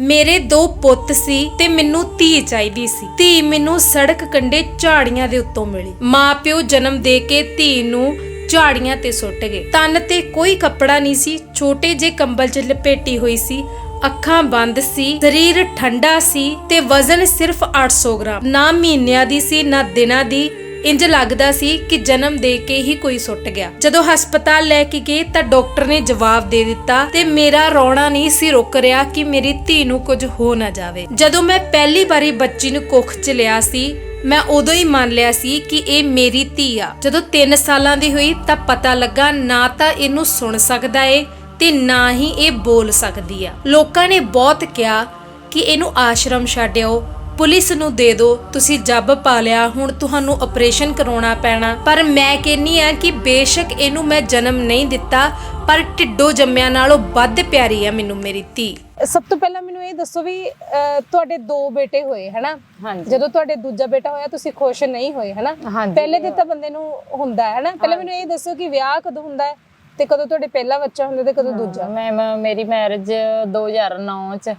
ਮੇਰੇ ਦੋ ਪੁੱਤ ਸੀ ਤੇ ਮੈਨੂੰ ਧੀ ਚਾਹੀਦੀ ਸੀ। ਧੀ ਮੈਨੂੰ ਸੜਕ ਕੰਢੇ ਝਾੜੀਆਂ ਦੇ ਉੱਤੋਂ ਮਿਲੀ। ਮਾਪਿਓ ਜਨਮ ਦੇ ਕੇ ਧੀ ਨੂੰ ਝਾੜੀਆਂ ਤੇ ਸੁੱਟ ਗਏ। ਤਨ ਤੇ ਕੋਈ ਕੱਪੜਾ ਨਹੀਂ ਸੀ, ਛੋਟੇ ਜਿਹੇ ਕੰਬਲ 'ਚ ਲਪੇਟੀ ਹੋਈ ਸੀ। ਅੱਖਾਂ ਬੰਦ ਸੀ, ਸਰੀਰ ਠੰਡਾ ਸੀ ਤੇ ਵਜ਼ਨ ਸਿਰਫ 800 ਗ੍ਰਾਮ। ਨਾ ਮਹੀਨਿਆਂ ਦੀ ਸੀ, ਨਾ ਦਿਨਾਂ ਦੀ। ਇੰਜ ਲੱਗਦਾ ਸੀ ਕਿ ਜਨਮ ਦੇ ਕੇ ਹੀ ਕੋਈ ਸੁੱਟ ਗਿਆ। ਜਦੋਂ ਹਸਪਤਾਲ ਲੈ ਕੇ ਗਏ ਤਾਂ ਡਾਕਟਰ ਨੇ ਜਵਾਬ ਦੇ ਦਿੱਤਾ ਤੇ ਮੇਰਾ ਰੋਣਾ ਨਹੀਂ ਸੀ ਰੁਕ ਰਿਹਾ ਕਿ ਮੇਰੀ ਧੀ ਨੂੰ ਕੁਝ ਹੋ ਨਾ ਜਾਵੇ। ਜਦੋਂ ਮੈਂ ਪਹਿਲੀ ਵਾਰੀ ਬੱਚੀ ਨੂੰ ਕੁੱਖ 'ਚ ਲਿਆ ਸੀ, ਮੈਂ ਉਦੋਂ ਹੀ ਮੰਨ ਲਿਆ ਸੀ ਕਿ ਇਹ ਮੇਰੀ ਧੀ ਆ। ਜਦੋਂ 3 ਸਾਲਾਂ ਦੀ ਹੋਈ ਤਾਂ ਪਤਾ ਲੱਗਾ ਨਾ ਤਾਂ ਇਹਨੂੰ ਸੁਣ ਸਕਦਾ ਏ ਤੇ ਨਾ ਹੀ ਇਹ ਬੋਲ ਸਕਦੀ ਆ। ਲੋਕਾਂ ਨੇ ਬਹੁਤ ਕਿਹਾ ਕਿ ਇਹਨੂੰ ਆਸ਼ਰਮ ਛੱਡਿਓ ਪੁਲਿਸ ਨੂੰ ਦੇ ਦਿਓ ਤੁਸੀਂ ਜੱਬ ਪਾ ਲਿਆ ਹੁਣ ਤੁਹਾਨੂੰ ਆਪਰੇਸ਼ਨ ਕਰਾਉਣਾ ਪੈਣਾ। ਪਰ ਮੈਂ ਕਹਿੰਨੀ ਆ ਕਿ ਬੇਸ਼ੱਕ ਇਹਨੂੰ ਮੈਂ ਜਨਮ ਨਹੀਂ ਦਿੱਤਾ ਪਰ ਢਿੱਡੋ ਜੰਮਿਆਂ ਨਾਲੋਂ ਵੱਧ ਪਿਆਰੀ ਆ ਮੈਨੂੰ ਮੇਰੀ ਧੀ। ਸਭ ਤੋਂ ਪਹਿਲਾਂ ਮੈਨੂੰ ਇਹ ਦੱਸੋ ਵੀ ਅਹ, ਤੁਹਾਡੇ ਦੋ ਬੇਟੇ ਹੋਏ ਹਨਾ? ਹਾਂਜੀ। ਜਦੋਂ ਤੁਹਾਡੇ ਦੂਜਾ ਬੇਟਾ ਹੋਇਆ ਤੁਸੀਂ ਖੁਸ਼ ਨਹੀਂ ਹੋਏ ਹਨਾ? ਹਾਂਜੀ। ਪਹਿਲੇ ਦਿਨ ਤਾਂ ਬੰਦੇ ਨੂੰ ਹੁੰਦਾ ਹੈ ਹਨਾ? ਪਹਿਲਾਂ ਮੈਨੂੰ ਇਹ ਦੱਸੋ ਕਿ ਵਿਆਹ ਕਦੋਂ ਹੁੰਦਾ ਹੈ ਤੇ ਕਦੋਂ ਤੁਹਾਡੇ ਪਹਿਲਾ ਬੱਚਾ ਹੁੰਦਾ ਤੇ ਕਦੋਂ ਦੂਜਾ? ਮੈਂ ਮੈਂ- ਮੇਰੀ ਮੈਰਿਜ 2009 ਚ।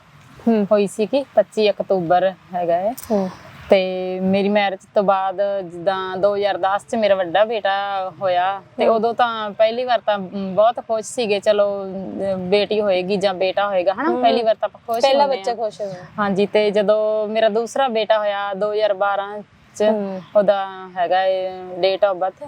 ਹੋਈ ਸੀ ਕਿ 25 ਅਕਤੂਬਰ ਹੈਗਾ ਹੈ। ਤੇ ਮੇਰੀ ਮੈਰਿਜ ਤੋਂ ਬਾਅਦ ਜਿੱਦਾਂ 2010 ਚ ਮੇਰਾ ਵੱਡਾ ਬੇਟਾ ਹੋਇਆ ਤੇ ਉਦੋਂ ਤਾਂ ਪਹਿਲੀ ਵਾਰ ਤਾਂ ਬਹੁਤ ਖੁਸ਼ ਸੀਗੇ ਚਲੋ ਬੇਟੀ ਹੋਏਗੀ ਜਾਂ ਬੇਟਾ ਹੋਏਗਾ ਹਨਾ? ਪਹਿਲੀ ਵਾਰ ਤਾਂ ਆਪਾਂ ਖੁਸ਼ ਪਹਿਲਾ ਬੱਚਾ। ਖੁਸ਼ ਹੋਇਆ। ਹਾਂਜੀ ਤੇ ਜਦੋਂ ਮੇਰਾ ਦੂਸਰਾ ਬੇਟਾ ਹੋਇਆ 2012 ਚ। ਉਹਦਾ ਹੈਗਾ ਡੇਟ ਆਫ ਬਰਥ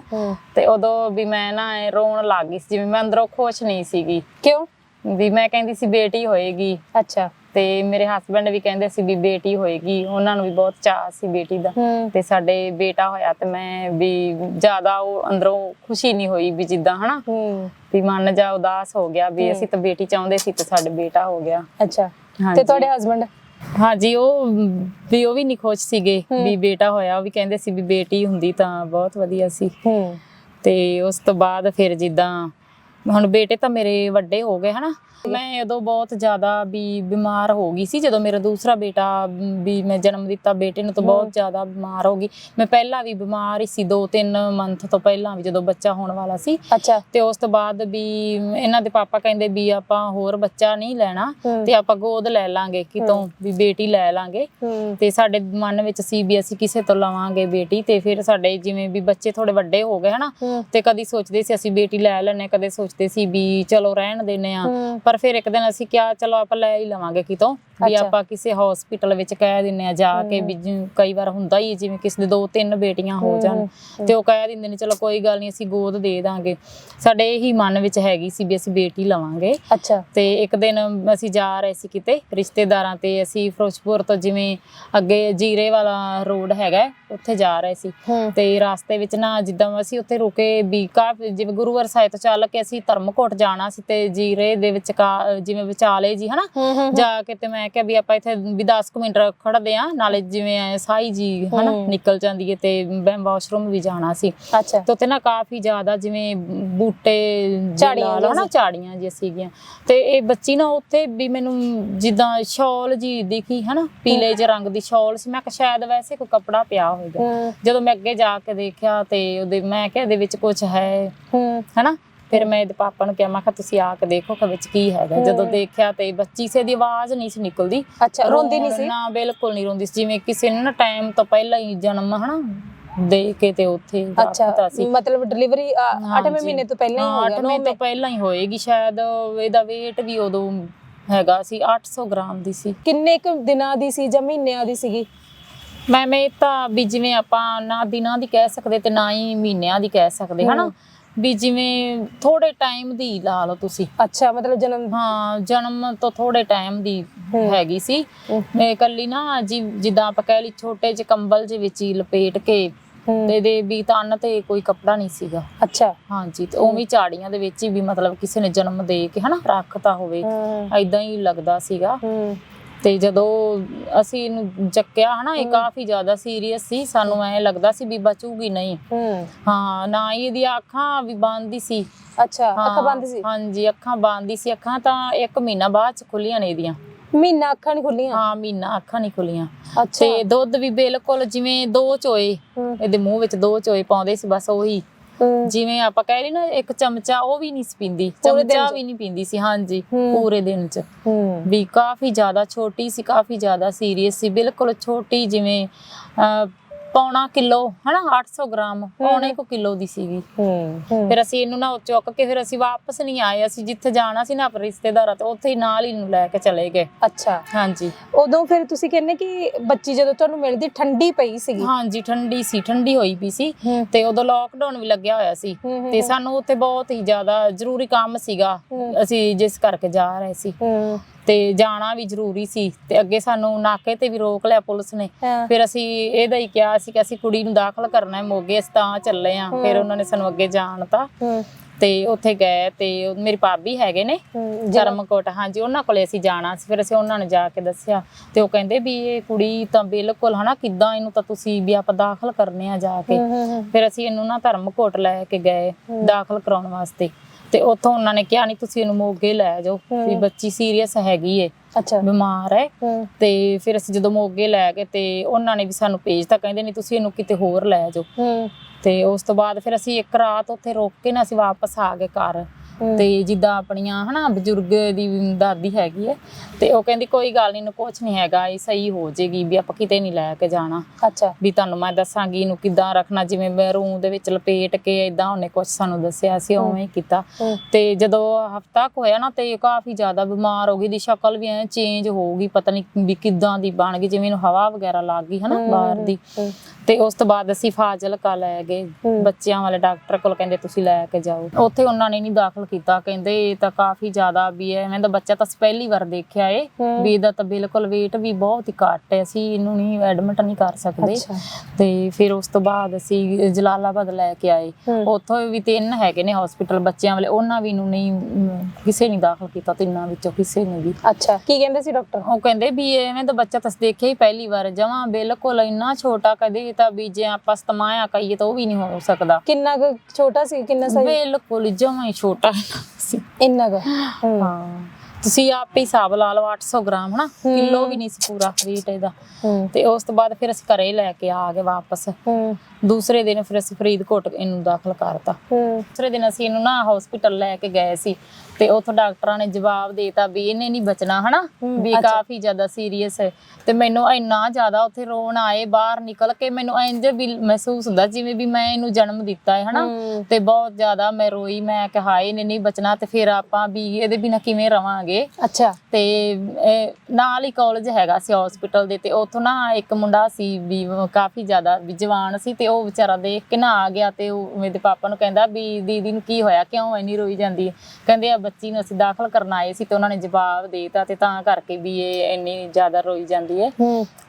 ਤੇ ਉਦੋਂ ਵੀ ਮੈਂ ਨਾ ਰੋਣ ਲੱਗ ਗਈ ਸੀ ਜਿਵੇਂ ਮੈਂ ਅੰਦਰੋਂ ਖੁਸ਼ ਨਹੀਂ ਸੀਗੀ। ਕਿਉਂ? ਵੀ ਮੈਂ ਕਹਿੰਦੀ ਸੀ ਬੇਟੀ ਹੋਏਗੀ। ਅੱਛਾ। ਤੇ ਮੇਰੇ ਹਸਬੰਡ ਵੀ ਕਹਿੰਦੇ ਸੀ ਵੀ ਬੇਟੀ ਹੋਏਗੀ ਉਹਨਾਂ ਨੂੰ ਵੀ ਬਹੁਤ ਚਾਅ ਸੀ ਬੇਟੀ ਦਾ। ਤੇ ਸਾਡੇ ਬੇਟਾ ਹੋਇਆ ਤੇ ਮੈਂ ਵੀ ਜ਼ਿਆਦਾ ਉਹ ਅੰਦਰੋਂ ਖੁਸ਼ੀ ਨਹੀਂ ਹੋਈ ਵੀ ਜਿੱਦਾਂ ਹਨਾ? ਵੀ ਮਨ ਜਾ ਉਦਾਸ ਹੋ ਗਿਆ ਵੀ ਅਸੀਂ ਤਾਂ ਬੇਟੀ ਚਾਹੁੰਦੇ ਸੀ ਤੇ ਸਾਡੇ ਬੇਟਾ ਹੋ ਗਿਆ। ਅੱਛਾ। ਤੇ ਤੁਹਾਡੇ ਹਸਬੰਡ ਹਾਂਜੀ ਉਹ ਵੀ ਉਹ ਵੀ ਨਹੀਂ ਖੁਸ਼ ਸੀਗੇ ਵੀ ਬੇਟਾ ਹੋਇਆ। ਉਹ ਵੀ ਕਹਿੰਦੇ ਸੀ ਵੀ ਬੇਟੀ ਹੁੰਦੀ ਤਾਂ ਬਹੁਤ ਵਧੀਆ ਸੀ। ਤੇ ਉਸ ਤੋਂ ਬਾਅਦ ਫਿਰ ਜਿੱਦਾਂ ਹੁਣ ਬੇਟੇ ਤਾਂ ਮੇਰੇ ਵੱਡੇ ਹੋ ਗਏ ਹਨਾ। ਮੈਂ ਉਦੋਂ ਬਹੁਤ ਜ਼ਿਆਦਾ ਵੀ ਬਿਮਾਰ ਹੋ ਗਈ ਸੀ ਜਦੋਂ ਮੇਰਾ ਦੂਸਰਾ ਬੇਟਾ ਵੀ ਮੈਂ ਜਨਮ ਦਿੱਤਾ ਬੇਟੇ ਨੂੰ ਤਾਂ ਬਹੁਤ ਜ਼ਿਆਦਾ ਬਿਮਾਰ ਹੋ ਗਈ। ਮੈਂ ਪਹਿਲਾਂ ਵੀ ਬਿਮਾਰ ਹੀ ਸੀ 2-3 ਮੰਥ ਤੋਂ ਪਹਿਲਾਂ ਵੀ ਜਦੋਂ ਬੱਚਾ ਹੋਣ ਵਾਲਾ ਸੀ। ਅੱਛਾ। ਤੇ ਉਸ ਤੋਂ ਬਾਅਦ ਵੀ ਇਹਨਾਂ ਦੇ ਪਾਪਾ ਕਹਿੰਦੇ ਵੀ ਆਪਾਂ ਹੋਰ ਬੱਚਾ ਨਹੀਂ ਲੈਣਾ। ਤੇ ਆਪਾਂ ਗੋਦ ਲੈ ਲਾਂਗੇ ਕਿਤੋਂ ਵੀ ਬੇਟੀ ਲੈ ਲਾਂਗੇ। ਤੇ ਸਾਡੇ ਮਨ ਵਿੱਚ ਸੀ ਵੀ ਅਸੀਂ ਕਿਸੇ ਤੋਂ ਲਵਾਂਗੇ ਬੇਟੀ ਤੇ ਫਿਰ ਸਾਡੇ ਜਿਵੇਂ ਵੀ ਬੱਚੇ ਥੋੜੇ ਵੱਡੇ ਹੋ ਗਏ ਹਨਾ। ਤੇ ਕਦੀ ਸੋਚਦੇ ਸੀ ਅਸੀਂ ਬੇਟੀ ਲੈ ਲੈਣੇ ਕਦੇ ਸੋਚਦੇ ਸੀ ਵੀ ਚਲੋ ਰਹਿਣ ਦਿੰਨੇ ਆ ਪਰ ਫਿਰ ਇੱਕ ਦਿਨ ਅਸੀਂ ਕਿਹਾ ਚਲੋ ਆਪਾਂ ਲੈ ਹੀ ਲਵਾਂਗੇ ਕਿਤੋਂ। ਵੀ। ਆਪਾਂ ਕਿਸੇ ਹਸਪੀਟਲ ਵਿੱਚ ਕਹਿ ਦਿੰਨੇ ਆ ਜਾ ਕੇ ਵੀ ਕਈ ਵਾਰ ਹੁੰਦਾ ਹੀ ਜਿਵੇਂ ਕਿਸੇ ਦੇ ਦੋ ਤਿੰਨ ਬੇਟੀਆਂ ਹੋ ਜਾਣ। ਤੇ ਉਹ ਕਹਿ ਦਿੰਦੇ ਨੇ ਚਲੋ ਕੋਈ ਗੱਲ ਨਹੀਂ ਅਸੀਂ ਗੋਦ ਦੇ ਦਾਂਗੇ। ਸਾਡੇ ਇਹੀ ਮਨ ਵਿੱਚ ਹੈਗੀ ਸੀ ਵੀ ਅਸੀਂ ਬੇਟੀ ਲਵਾਂਗੇ। ਅੱਛਾ। ਤੇ ਇੱਕ ਦਿਨ ਅਸੀਂ ਜਾ ਰਹੇ ਸੀ ਕਿਤੇ ਰਿਸ਼ਤੇਦਾਰਾਂ ਤੇ। ਅਸੀਂ ਫਿਰੋਜ਼ਪੁਰ ਤੋਂ ਜਿਵੇਂ ਅੱਗੇ ਜੀਰੇ ਵਾਲਾ ਰੋਡ ਹੈਗਾ ਉੱਥੇ ਜਾ ਰਹੇ ਸੀ। ਤੇ ਰਾਸਤੇ ਵਿੱਚ ਨਾ ਜਿੱਦਾਂ ਅਸੀਂ ਉੱਥੇ ਰੁਕੇ ਵੀ ਕਾਫੀ ਜਿਵੇਂ ਗੁਰੂਵਰ ਸਾਹਿਬ ਤੋਂ ਚੱਲ ਕੇ ਅਸੀਂ ਧਰਮਕੋਟ ਜਾਣਾ ਸੀ ਤੇ ਜੀਰੇ ਦੇ ਵਿੱਚ ਜਿਵੇਂ ਵਿਚਾਲੇ ਜੀ ਹਨਾ? ਜਾ ਕੇ ਤੇ ਮੈਂ ਕਿਹਾ ਵੀ ਆਪਾਂ ਇੱਥੇ ਵੀ 10 ਕੁ ਮਿੰਟ ਖੜਦੇ ਆ ਨਾਲੇ ਜਿਵੇਂ ਸਾਈ ਜੀ ਹਨਾ। ਨਿਕਲ ਜਾਂਦੀ ਹੈ ਤੇ ਮੈਂ ਵਾਸ਼ਰੂਮ ਵੀ ਜਾਣਾ ਸੀ। ਅੱਛਾ। ਤੇ ਉੱਥੇ ਨਾ ਕਾਫੀ ਜ਼ਿਆਦਾ ਜਿਵੇਂ ਬੂਟੇ ਝਾੜੀਆਂ ਲਾ ਲਓ ਜਿਹੀਆਂ ਨਾ ਝਾੜੀਆਂ ਜੀ ਸੀਗੀਆਂ। ਤੇ ਇਹ ਬੱਚੀ ਨਾ ਉੱਥੇ ਵੀ ਮੈਨੂੰ ਜਿੱਦਾਂ ਸ਼ਾਲ ਜੀ ਦਿਖੀ ਹਨਾ ਪੀਲੇ ਜਿਹੇ ਰੰਗ ਦੀ ਸ਼ਾਲ ਸੀ। ਮੈਂ ਕਿਹਾ ਸ਼ਾਇਦ ਵੈਸੇ ਕੋਈ ਕੱਪੜਾ ਪਿਆ ਹੋਵੇਗਾ ਹੂੰ ਜਦੋਂ ਮੈਂ ਅੱਗੇ ਜਾ ਕੇ ਦੇਖਿਆ ਤੇ ਉਹਦੇ ਮੈਂ ਕਿਹਾ ਇਹਦੇ ਵਿੱਚ ਕੁਝ ਹੈ। ਹਨਾ? ਫਿਰ ਮੈਂ ਇਹਦੇ ਪਾਪਾ ਨੂੰ ਕਿਹਾ ਮੈਂ ਕਿਹਾ ਤੁਸੀਂ ਆ ਕੇ ਦੇਖੋ ਕਿ ਵਿੱਚ ਕੀ ਹੈਗਾ। ਜਦੋਂ ਦੇਖਿਆ ਤੇ ਬੱਚੀ ਸੇ ਦੀ ਆਵਾਜ਼ ਨਹੀਂ ਸੀ ਨਿਕਲਦੀ। ਅੱਛਾ ਰੋਂਦੀ ਨਹੀਂ ਸੀ? ਨਾ ਬਿਲਕੁਲ ਨਹੀਂ ਰੋਂਦੀ ਸੀ। ਜਿਵੇਂ ਕਿਸੇ ਨੇ ਨਾ ਟਾਈਮ ਤੋਂ ਪਹਿਲਾਂ ਹੀ ਜਨਮ ਹਨਾ ਦੇ ਕੇ ਤੇ ਉੱਥੇ ਅੱਛਾ ਮਤਲਬ ਡਿਲੀਵਰੀ 8ਵੇਂ ਹਾਂਜੀ। ਮਹੀਨੇ ਤੋਂ ਪਹਿਲਾਂ ਹੀ ਹੋ ਗਿਆ ਅੱਠਵੇਂ ਤੋਂ ਪਹਿਲਾਂ ਹੀ ਹੋਏਗੀ ਸ਼ਾਇਦ। ਇਹਦਾ weight ਵੀ ਉਦੋਂ ਹੈਗਾ ਸੀ 800 ਗ੍ਰਾਮ ਦੀ ਸੀ। ਕਿੰਨੇ ਕੁ ਦਿਨਾਂ ਦੀ ਸੀ ਜਾਂ ਮਹੀਨਿਆਂ ਦੀ ਸੀਗੀ? ਮੈਂ ਮੈਂ ਤਾਂ ਵੀ ਜਿਵੇਂ ਆਪਾਂ ਨਾ ਦਿਨਾਂ ਦੀ ਕਹਿ ਸਕਦੇ ਤੇ ਨਾ ਹੀ ਮਹੀਨਿਆਂ ਦੀ ਕਹਿ ਸਕਦੇ ਹਨਾ? ਵੀ ਜਿਵੇਂ ਥੋੜੇ ਟਾਈਮ ਦੀ ਲਾ ਲਓ ਤੁਸੀਂ। ਅੱਛਾ ਮਤਲਬ ਜਨਮ ਹਾਂ ਜਨਮ ਤੋਂ ਥੋੜੇ ਟਾਈਮ ਦੀ ਹੈਗੀ ਸੀ। ਮੈਂ ਇਕੱਲੀ ਨਾ ਜੀ ਜਿੱਦਾਂ ਆਪਾਂ ਕਹਿ ਲਈ ਛੋਟੇ ਜਿਹੇ ਕੰਬਲ ਦੇ ਵਿੱਚ ਹੀ ਲਪੇਟ ਕੇ। ਤੇ ਦੇ ਵੀ ਤਨ ਤੇ ਕੋਈ ਕੱਪੜਾ ਨਹੀਂ ਸੀਗਾ। ਅੱਛਾ। ਹਾਂਜੀ ਤੇ ਉਵੇਂ ਝਾੜੀਆਂ ਦੇ ਵਿੱਚ ਹੀ ਵੀ ਮਤਲਬ ਕਿਸੇ ਨੇ ਜਨਮ ਦੇ ਕੇ ਹਨਾ ਰੱਖਤਾ ਹੋਵੇ। ਐਦਾਂ ਹੀ ਲੱਗਦਾ ਸੀਗਾ। ਤੇ ਜਦੋਂ ਅਸੀਂ ਇਹਨੂੰ ਚੱਕਿਆ ਹਨਾ ਇਹ ਕਾਫੀ ਜ਼ਿਆਦਾ ਸੀਰੀਅਸ ਸੀ। ਸਾਨੂੰ ਐ ਲੱਗਦਾ ਸੀ ਵੀ ਬਚੂਗੀ ਨਹੀਂ। ਹੂੰ। ਨਾ ਹੀ ਇਹਦੀਆਂ ਅੱਖਾਂ ਵੀ ਬੰਦ ਸੀ। ਅੱਛਾ ਅੱਖਾਂ ਬੰਦ ਸੀ? ਹਾਂਜੀ ਅੱਖਾਂ ਬੰਦ ਸੀ। ਅੱਖਾਂ ਤਾਂ ਇੱਕ ਮਹੀਨਾ ਬਾਅਦ ਚ ਖੁੱਲੀਆਂ ਨੇ ਇਹਦੀਆਂ। ਮਹੀਨਾ ਅੱਖਾਂ ਨਹੀਂ ਖੁੱਲੀਆਂ? ਹਾਂ ਮਹੀਨਾ ਅੱਖਾਂ ਨਹੀਂ ਖੁੱਲੀਆਂ। ਤੇ ਦੁੱਧ ਵੀ ਬਿਲਕੁਲ ਜਿਵੇਂ ਦੋ ਚੋਏ। ਇਹਦੇ ਮੂੰਹ ਵਿੱਚ ਦੋ ਚੋਏ ਪਾਉਂਦੇ ਸੀ ਬਸ ਉਹੀ। ਜਿਵੇਂ ਆਪਾਂ ਕਹਿ ਲਈ ਨਾ ਇੱਕ ਚਮਚਾ ਉਹ ਵੀ ਨਹੀਂ ਪੀਂਦੀ ਚਮਚਾ? ਵੀ ਨਹੀਂ ਪੀਂਦੀ ਸੀ ਹਾਂਜੀ। ਪੂਰੇ ਦਿਨ ਚ ਵੀ ਕਾਫੀ ਜ਼ਿਆਦਾ ਛੋਟੀ ਸੀ ਕਾਫੀ ਜ਼ਿਆਦਾ ਸੀਰੀਅਸ ਸੀ ਬਿਲਕੁਲ ਛੋਟੀ ਜਿਵੇਂ ਪੌਣਾ ਕਿਲੋ ਹਨਾ 800 ਗ੍ਰਾਮ ਪੌਣੇ ਕੁ ਕਿਲੋ ਦੀ ਸੀਗੀ। ਫਿਰ ਅਸੀਂ ਇਹਨੂੰ ਨਾ ਚੁੱਕ ਕੇ ਫਿਰ ਅਸੀਂ ਵਾਪਸ ਨਹੀਂ ਆਏ ਅਸੀਂ ਜਿੱਥੇ ਜਾਣਾ ਸੀ ਨਾ ਆਪਣੇ ਰਿਸ਼ਤੇਦਾਰਾਂ ਤੇ ਉੱਥੇ ਹੀ ਨਾਲ ਹੀ ਨੂੰ ਲੈ ਕੇ ਚਲੇ ਗਏ। ਅੱਛਾ। ਹਾਂਜੀ। ਉਦੋਂ ਫਿਰ ਤੁਸੀਂ ਕਹਿੰਦੇ ਕਿ ਬੱਚੀ ਜਦੋਂ ਤੁਹਾਨੂੰ ਮਿਲਦੀ ਠੰਡੀ ਪਈ ਸੀਗੀ। ਹਾਂਜੀ ਠੰਡੀ ਸੀ ਠੰਡੀ ਹੋਈ ਪਈ ਸੀ। ਤੇ ਉਦੋਂ ਲੋਕਡਾਊਨ ਵੀ ਲੱਗਿਆ ਹੋਇਆ ਸੀ। ਤੇ ਸਾਨੂੰ ਉੱਥੇ ਬਹੁਤ ਹੀ ਜ਼ਿਆਦਾ ਜ਼ਰੂਰੀ ਕੰਮ ਸੀਗਾ। ਅਸੀਂ ਜਿਸ ਕਰਕੇ ਜਾ ਰਹੇ ਸੀ। ਹੂੰ। ਤੇ ਜਾਣਾ ਵੀ ਜ਼ਰੂਰੀ ਸੀ ਤੇ ਅੱਗੇ ਸਾਨੂੰ ਨਾਕੇ ਤੇ ਵੀ ਰੋਕ ਲਿਆ ਪੁਲਿਸ ਨੇ। ਹਾਂ। ਫਿਰ ਅਸੀਂ ਇਹਦਾ ਹੀ ਕਿਹਾ ਸੀ ਕਿ ਅਸੀਂ ਕੁੜੀ ਨੂੰ ਦਾਖਲ ਕਰਨਾ ਹੈ ਮੋਗੇ ਅਸੀਂ ਤਾਂ ਚੱਲੇ ਆ ਫਿਰ ਉਹਨਾਂ ਨੇ ਸਾਨੂੰ ਅੱਗੇ ਜਾਣਤਾ ਹੂੰ। ਤੇ ਉੱਥੇ ਗਏ ਤੇ ਉਹ- ਮੇਰੀ ਭਾਬੀ ਹੈਗੇ ਨੇ ਹੂੰ ਧਰਮਕੋਟ। ਹਾਂਜੀ ਉਹਨਾਂ ਕੋਲੇ ਅਸੀਂ ਜਾਣਾ ਸੀ। ਫਿਰ ਅਸੀਂ ਉਹਨਾਂ ਨੂੰ ਜਾ ਕੇ ਦੱਸਿਆ ਤੇ ਉਹ ਕਹਿੰਦੇ ਵੀ ਇਹ ਕੁੜੀ ਤਾਂ ਬਿਲਕੁਲ ਹਨਾ ਕਿੱਦਾਂ ਇਹਨੂੰ ਤਾਂ ਤੁਸੀਂ ਵੀ ਆਪਾਂ ਦਾਖਲ ਕਰਨੇ ਆ ਜਾ ਕੇ। ਹੂੰ, ਹੂੰ, ਹੂੰ। ਫਿਰ ਅਸੀਂ ਇਹਨੂੰ ਨਾ ਧਰਮਕੋਟ ਲੈ ਕੇ ਗਏ ਦਾਖਲ ਕਰਾਉਣ ਵਾਸਤੇ। ਤੇ ਉੱਥੋਂ ਉਹਨਾਂ ਨੇ ਕਿਹਾ ਨਹੀਂ ਤੁਸੀਂ ਇਹਨੂੰ ਮੋਗੇ ਲੈ ਜਾਓ ਵੀ ਬੱਚੀ ਸੀਰੀਅਸ ਹੈਗੀ ਏ ਅੱਛਾ। ਬਿਮਾਰ ਹੈ। ਤੇ ਫਿਰ ਅਸੀਂ ਜਦੋਂ ਮੋਗੇ ਲੈ ਗਏ ਤੇ ਉਹਨਾਂ ਨੇ ਵੀ ਸਾਨੂੰ ਭੇਜਤਾ ਕਹਿੰਦੇ ਨਹੀਂ ਤੁਸੀਂ ਇਹਨੂੰ ਕਿਤੇ ਹੋਰ ਲੈ ਜਾਓ। ਤੇ ਉਸ ਤੋਂ ਬਾਅਦ ਫਿਰ ਅਸੀਂ ਇੱਕ ਰਾਤ ਉੱਥੇ ਰੁਕ ਕੇ ਨਾ ਅਸੀਂ ਵਾਪਸ ਆ ਗਏ ਘਰ। ਤੇ ਜਿੱਦਾਂ ਆਪਣੀਆਂ ਹਨਾ ਬਜ਼ੁਰਗ ਦੀ ਦਾਦੀ ਹੈਗੀ ਹੈ ਤੇ ਉਹ ਕਹਿੰਦੀ ਕੋਈ ਗੱਲ ਨਹੀਂ ਨੂੰ ਕੁਝ ਨਹੀਂ ਹੈਗਾ ਇਹ ਸਹੀ ਹੋ ਜਾਏਗੀ ਵੀ ਆਪਾਂ ਕਿਤੇ ਨਹੀਂ ਲੈ ਕੇ ਜਾਣਾ। ਅੱਛਾ। ਵੀ ਤੁਹਾਨੂੰ ਮੈਂ ਦੱਸਾਂਗੀ ਇਹਨੂੰ ਕਿੱਦਾਂ ਰੱਖਣਾ ਜਿਵੇਂ ਮੈਂ ਰੂਮ ਦੇ ਵਿੱਚ ਲਪੇਟ ਕੇ ਇਦਾਂ ਉਹਨੇ ਕੁਝ ਸਾਨੂੰ ਦੱਸਿਆ ਸੀ ਉਵੇਂ ਹੀ ਕੀਤਾ। ਤੇ ਜਦੋਂ ਹਫਤਾ ਕੁ ਹੋਇਆ ਨਾ ਤੇ ਕਾਫੀ ਜ਼ਿਆਦਾ ਬਿਮਾਰ ਹੋ ਗਈ ਦੀ ਸ਼ਕਲ ਵੀ ਐ ਚੇਂਜ ਹੋ ਗਈ ਪਤਾ ਨਹੀਂ ਵੀ ਕਿੱਦਾਂ ਦੀ ਬਣ ਗਈ ਜਿਵੇਂ ਇਹਨੂੰ ਹਵਾ ਵਗੈਰਾ ਲੱਗ ਗਈ ਹਨਾ ਬਾਹਰ ਦੀ। ਤੇ ਉਸ ਤੋਂ ਬਾਅਦ ਅਸੀਂ ਫਾਜ਼ਿਲਕਾ ਲੈ ਗਏ। ਬੱਚਿਆਂ ਵਾਲੇ ਡਾਕਟਰ ਕੋਲ ਕਹਿੰਦੇ ਤੁਸੀਂ ਲੈ ਕੇ ਜਾਓ। ਉੱਥੇ ਉਹਨਾਂ ਨੇ ਨਹੀਂ ਦਾਖਲ ਕੀਤਾ ਕਹਿੰਦੇ ਇਹ ਤਾਂ ਕਾਫੀ ਜ਼ਿਆਦਾ ਵੀ ਹੈ। ਐਵੇਂ ਦਾ ਬੱਚਾ ਤਾਂ ਅਸੀਂ ਪਹਿਲੀ ਵਾਰ ਦੇਖਿਆ ਏ। ਵੀ ਇਹਦਾ ਤਾਂ ਬਿਲਕੁਲ weight ਵੀ ਬਹੁਤ ਹੀ ਘੱਟ ਹੈ। ਅਸੀਂ ਇਹਨੂੰ ਨਹੀਂ ਐਡਮਿਟ ਨਹੀਂ ਕਰ ਸਕਦੇ। ਤੇ ਫਿਰ ਉਸ ਤੋਂ ਬਾਅਦ ਅਸੀਂ ਜਲਾਲਾਬਾਦ ਲੈ ਕੇ ਆਏ। ਉੱਥੋਂ ਵੀ ਤਿੰਨ ਹੈਗੇ ਨੇ ਹਸਪੀਟਲ ਬੱਚਿਆਂ ਵਾਲੇ। ਉਹਨਾਂ ਵੀ ਨੂੰ ਨਹੀਂ ਕਿਸੇ ਨਹੀਂ ਦਾਖਲ ਕੀਤਾ ਤਿੰਨਾਂ ਵਿੱਚੋਂ ਕਿਸੇ ਨੇ ਵੀ। ਅੱਛਾ। ਕੀ ਕਹਿੰਦੇ ਸੀ ਡਾਕਟਰ ਉਹ ਕਹਿੰਦੇ ਵੀ ਐਵੇਂ ਤਾਂ ਬੱਚਾ ਤਾਂ ਅਸੀਂ ਦੇਖਿਆ ਹੀ ਪਹਿਲੀ ਵਾਰ। ਜਮਾਂ ਬਿਲਕੁਲ ਇੰਨਾ ਛੋਟਾ ਕਦੇ ਤਾਂ ਵੀ ਜੇ ਆਪਾਂ ਸਤਮਾਇਆ ਕਹੀਏ ਤਾਂ ਉਹ ਵੀ ਨਹੀਂ ਹੋ ਸਕਦਾ। ਕਿੰਨਾ ਕੁ ਛੋਟਾ ਸੀ? ਕਿੰਨਾ ਸਹੀ ਬਿਲਕੁਲ ਜਮਾਂ ਹੀ ਛੋਟਾ। ਇੰਨਾ ਕੁ ਹੂੰ ਹਾਂ ਤੁਸੀਂ ਆਪੇ ਹੀ ਹਿਸਾਬ ਲਾ ਲਓ 800 ਗ੍ਰਾਮ ਹਨਾ। ਕਿਲੋ ਵੀ ਨਹੀਂ ਸੀ ਪੂਰਾ weight ਇਹਦਾ। ਤੇ ਉਸ ਤੋਂ ਬਾਅਦ ਫਿਰ ਅਸੀਂ ਘਰੇ ਲੈ ਕੇ ਆ ਗਏ ਵਾਪਸ। ਦੂਸਰੇ ਦਿਨ ਫਿਰ ਅਸੀਂ ਫਰੀਦਕੋਟ ਇਹਨੂੰ ਦਾਖਲ ਕਰਤਾ। ਦੂਸਰੇ ਦਿਨ ਅਸੀਂ ਇਹਨੂੰ ਨਾ ਹਸਪੀਟਲ ਲੈ ਕੇ ਗਏ ਸੀ। ਤੇ ਉੱਥੋਂ ਡਾਕਟਰਾਂ ਨੇ ਜਵਾਬ ਦੇਤਾ ਵੀ ਇਹਨੇ ਨਹੀਂ ਬਚਣਾ ਹਨਾ? ਵੀ। ਕਾਫੀ ਜ਼ਿਆਦਾ ਸੀਰੀਅਸ ਹੈ। ਤੇ ਮੈਨੂੰ ਇੰਨਾ ਜ਼ਿਆਦਾ ਉੱਥੇ ਰੋਣ ਆਏ ਬਾਹਰ ਨਿਕਲ ਕੇ ਮੈਨੂੰ ਇੰਜ ਵੀ ਮਹਿਸੂਸ ਹੁੰਦਾ ਜਿਵੇਂ ਵੀ ਮੈਂ ਇਹਨੂੰ ਜਨਮ ਦਿੱਤਾ ਹੈ ਹਨਾ। ਤੇ ਬਹੁਤ ਜ਼ਿਆਦਾ ਮੈਂ ਰੋਈ ਮੈਂ ਕਿ ਹਾਏ ਇਹਨੇ ਨਹੀਂ ਬਚਣਾ। ਤੇ ਫਿਰ ਆਪਾਂ ਵੀ ਇਹਦੇ ਬਿਨਾ ਕਿਵੇਂ ਰਵਾਂਗੇ? ਅੱਛਾ। ਤੇ ਨਾਲ ਹੀ ਕਾਲਜ ਹੈਗਾ ਸੀ ਹਸਪੀਟਲ ਦੇ ਤੇ ਉੱਥੋਂ ਨਾ ਇੱਕ ਮੁੰਡਾ ਸੀ ਵੀ ਕਾਫੀ ਜ਼ਿਆਦਾ ਵੀ ਜਵਾਨ ਸੀ ਤੇ ਉਹ ਵਿਚਾਰਾ ਦੇਖ ਕੇ ਨਾ ਆ ਗਿਆ ਤੇ ਉਹ ਮੇਰੇ ਪਾਪਾ ਨੂੰ ਕਹਿੰਦਾ ਵੀ ਦੀਦੀ ਨੂੰ ਕੀ ਹੋਇਆ ਕਿਉਂ ਇੰਨੀ ਰੋਈ ਜਾਂਦੀ? ਹੈ ਕਹਿੰਦੇ ਆ ਬੱਚੀ ਨੂੰ ਅਸੀਂ ਦਾਖਲ ਕਰਨ ਆਏ ਸੀ ਤੇ ਉਹਨਾਂ ਨੇ ਜਵਾਬ ਦੇਤਾ ਤੇ ਤਾਂ ਕਰਕੇ ਵੀ ਇਹ ਇੰਨੀ ਜ਼ਿਆਦਾ ਰੋਈ ਜਾਂਦੀ ਹੈ।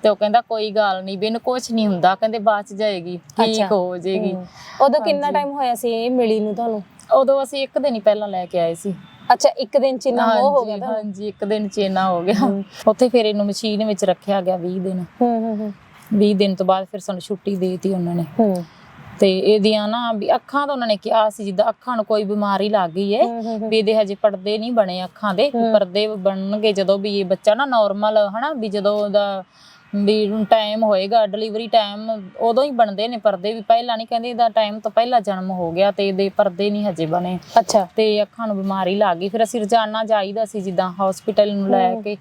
ਤੇ ਉਹ ਕਹਿੰਦਾ ਕੋਈ ਗੱਲ ਨਹੀਂ ਇਹਨੂੰ ਕੁਝ ਨਹੀਂ ਹੁੰਦਾ ਕਹਿੰਦੇ ਬਚ ਜਾਏਗੀ ਅੱਛਾ। ਠੀਕ ਹੋ ਜਾਏਗੀ। ਉਦੋਂ ਕਿੰਨਾ ਟਾਈਮ ਹੋਇਆ ਸੀ ਇਹ ਮਿਲੀ ਨੂੰ ਤੁਹਾਨੂੰ? ਉਦੋਂ ਅਸੀਂ ਇੱਕ ਦਿਨ ਹੀ ਪਹਿਲਾਂ ਲੈ ਕੇ ਆਏ ਸੀ। ਅੱਛਾ ਇੱਕ ਦਿਨ ਚ ਇੰਨਾ ਮੋਹ ਹੋ ਗਿਆ ਹਾਂਜੀ, ਇੱਕ ਦਿਨ ਚੇਨਾ ਹੋ ਗਿਆ। ਉੱਥੇ ਫਿਰ ਇਹਨੂੰ ਮਸ਼ੀਨ ਵਿੱਚ ਰੱਖਿਆ ਗਿਆ 20 ਦਿਨ। ਹੂੰ ਹੂੰ ਹੂੰ। 20 ਦਿਨ ਤੋਂ ਬਾਅਦ ਫਿਰ ਸਾਨੂੰ ਛੁੱਟੀ ਦੇ ਦਿੱਤੀ ਉਹਨਾਂ ਨੇ। ਹੂੰ। ਤੇ ਇਹਦੀਆਂ ਨਾ ਵੀ ਅੱਖਾਂ ਤਾਂ ਉਹਨਾਂ ਨੇ ਕਿਹਾ ਸੀ ਜਿੱਦਾਂ ਅੱਖਾਂ ਨੂੰ ਕੋਈ ਬਿਮਾਰੀ ਲੱਗ ਗਈ ਏ। ਵੀ ਇਹਦੇ ਹਜੇ ਪਰਦੇ ਨਹੀਂ ਬਣੇ ਅੱਖਾਂ ਦੇ ਪਰਦੇ ਬਣਨਗੇ ਜਦੋਂ ਵੀ ਇਹ ਬੱਚਾ ਨਾ ਨਾਰਮਲ ਹਨਾ ਵੀ ਜਦੋਂ ਉਹਦਾ ਵੀ ਟਾਈਮ ਹੋਏਗਾ ਡਿਲੀਵਰੀ ਟਾਈਮ ਉਦੋਂ ਹੀ ਬਣਦੇ ਨੇ ਪਰਦੇ ਵੀ। ਪਹਿਲਾਂ ਨਹੀਂ ਕਹਿੰਦੇ ਇਹਦਾ ਟਾਈਮ ਤੋਂ ਪਹਿਲਾਂ ਜਨਮ ਹੋ ਗਿਆ ਤੇ ਇਹਦੇ ਪਰਦੇ ਨਹੀਂ ਹਜੇ ਬਣੇ। ਅੱਛਾ। ਤੇ ਅੱਖਾਂ ਨੂੰ ਬਿਮਾਰੀ ਲੱਗ ਗਈ। ਫਿਰ ਅਸੀਂ ਰੋਜ਼ਾਨਾ ਜਾਈਦਾ ਸੀ ਜਿੱਦਾਂ ਹਸਪੀਟਲ ਨੂੰ ਲੈ ਕੇ।